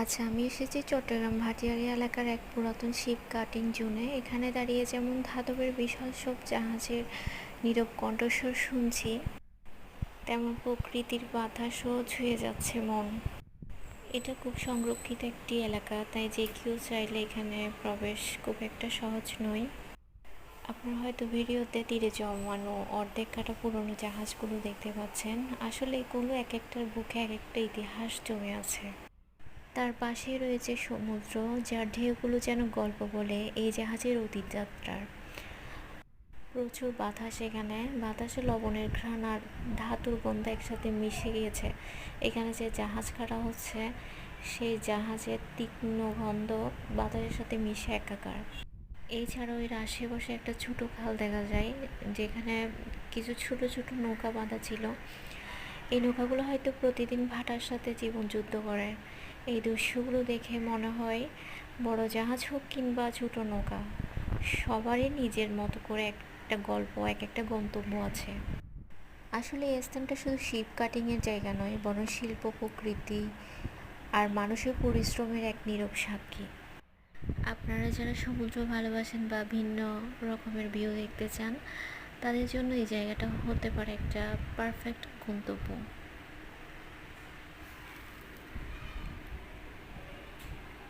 আচ্ছা আমি এসেছি চট্টগ্রাম ভাটিয়ারি এলাকার এক পুরাতন শিপ কাটিং জোনে। এখানে দাঁড়িয়ে যেমন ধাতবের বিশাল সব জাহাজের নীরব কণ্ঠস্বর শুনছি, তেমন প্রকৃতির বাতাসও ছুঁয়ে যাচ্ছে মন। এটা খুব সংরক্ষিত একটি এলাকা, তাই যে কেউ চাইলে এখানে প্রবেশ খুব একটা সহজ নয় আপনারা হয়তো ভিডিওতে তীরে জমানো অর্ধেক কাটা পুরনো জাহাজগুলো দেখতে পাচ্ছেন। আসলে এগুলো এক একটার বুকে এক একটা ইতিহাস জমে আছে। তার পাশেই রয়েছে সমুদ্র, যার ঢেউগুলো যেন গল্প বলে এই জাহাজের অতীত যাত্রার প্রচুর বাতাস এখানে। বাতাসে লবণের ঘ্রাণ আর ধাতুর গন্ধ একসাথে মিশে গিয়েছে। এখানে যে জাহাজ কাটা হচ্ছে, সেই জাহাজের তীক্ষ্ণ গন্ধ বাতাসের সাথে মিশে একাকার। এছাড়াও এর আশেপাশে একটা ছোটো খাল দেখা যায়, যেখানে কিছু ছোট ছোট নৌকা বাঁধা ছিল। এই নৌকাগুলো হয়তো প্রতিদিন ভাটার সাথে জীবন যুদ্ধ করে। এই দৃশ্যগুলো দেখে মনে হয় বড় জাহাজ হোক কিংবা ছোট নৌকা, সবারই নিজের মতো করে একটা গল্প, এক একটা গন্তব্য আছে। আসলে এই স্থানটা শুধু শিপ কাটিংয়ের জায়গা নয়, বরং শিল্প, প্রকৃতি আর মানুষের পরিশ্রমের এক নীরব সাক্ষী। আপনারা যারা সমুদ্র ভালোবাসেন বা ভিন্ন রকমের ভিউ দেখতে চান, তাদের জন্য এই জায়গাটা হতে পারে একটা পারফেক্ট গন্তব্য।